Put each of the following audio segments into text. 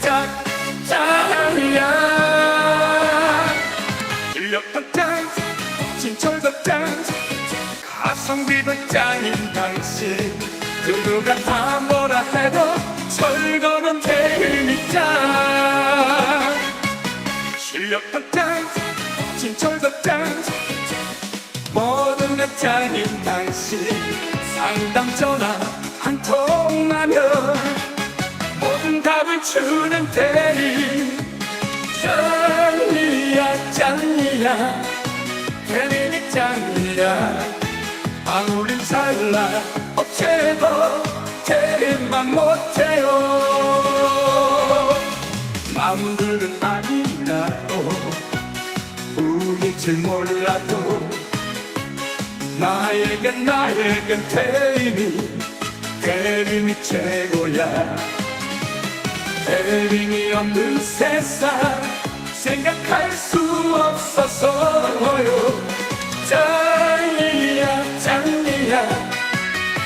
짱 짱이야 인력도 짱 진철도 짱 가성비도 짱인 당신 그 누가 다 뭐라 해도 철거는 대림이 짱 실력도 짱 진철도 짱 모든 게 짱인 당신 상담 전화 한 통하면 주는 대리. 짱이야 짱이야. 대리니 짱이야. 방울이 잘라. 어째도 대리만 못해요. 마음들은 아니라도 우기질 몰라도 나에겐 나에겐 대림이 대림이 최고야 대림이 없는 세상 생각할 수 없어서요 짱이야 짱이야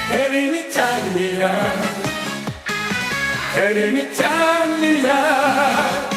대림이 짱이야 대림이 짱이야